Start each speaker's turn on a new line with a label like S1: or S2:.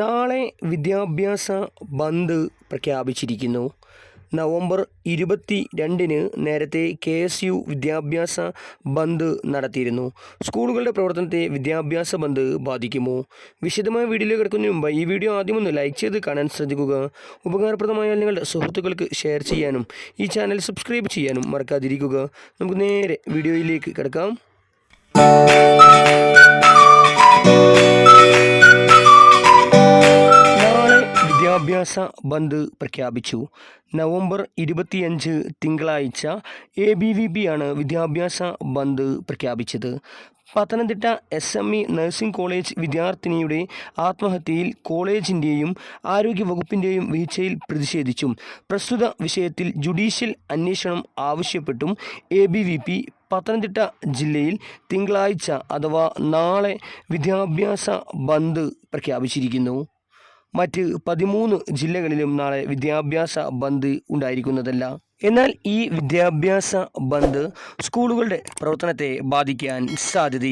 S1: നാളെ വിദ്യാഭ്യാസ ബന്ദ് പ്രഖ്യാപിച്ചിരിക്കുന്നു. നവംബർ ഇരുപത്തി രണ്ടിന് നേരത്തെ കെ എസ് യു വിദ്യാഭ്യാസ ബന്ദ് നടത്തിയിരുന്നു. സ്കൂളുകളുടെ പ്രവർത്തനത്തെ വിദ്യാഭ്യാസ ബന്ദ് ബാധിക്കുമോ? വിശദമായ വീഡിയോയിലേക്ക് കിടക്കുന്നതിന് മുമ്പ് ഈ വീഡിയോ ആദ്യം ഒന്ന് ലൈക്ക് ചെയ്ത് കാണാൻ ശ്രദ്ധിക്കുക. ഉപകാരപ്രദമായ നിങ്ങളുടെ സുഹൃത്തുക്കൾക്ക് ഷെയർ ചെയ്യാനും ഈ ചാനൽ സബ്സ്ക്രൈബ് ചെയ്യാനും മറക്കാതിരിക്കുക. നമുക്ക് നേരെ വീഡിയോയിലേക്ക് കിടക്കാം. വിദ്യാഭ്യാസ ബന്ദ് പ്രഖ്യാപിച്ചു. നവംബർ ഇരുപത്തിയഞ്ച് തിങ്കളാഴ്ച എ ബി വി പി ആണ് വിദ്യാഭ്യാസ ബന്ദ് പ്രഖ്യാപിച്ചത്. Pathanamthitta S M E nursing college വിദ്യാർത്ഥിനിയുടെ ആത്മഹത്യയിൽ കോളേജിന്റെയും ആരോഗ്യവകുപ്പിന്റെയും വീഴ്ചയിൽ പ്രതിഷേധിച്ചും പ്രസ്തുത വിഷയത്തിൽ ജുഡീഷ്യൽ അന്വേഷണം ആവശ്യപ്പെട്ടും A B V P Pathanamthitta ജില്ലയിൽ തിങ്കളാഴ്ച അഥവാ നാളെ വിദ്യാഭ്യാസ ബന്ദ് പ്രഖ്യാപിച്ചിരിക്കുന്നു. മറ്റ് പതിമൂന്ന് ജില്ലകളിലും നാളെ വിദ്യാഭ്യാസ ബന്ദ് ഉണ്ടായിരിക്കുന്നതല്ല. എന്നാൽ ഈ വിദ്യാഭ്യാസ ബന്ദ് സ്കൂളുകളുടെ പ്രവർത്തനത്തെ ബാധിക്കാൻ സാധ്യതയില്ല.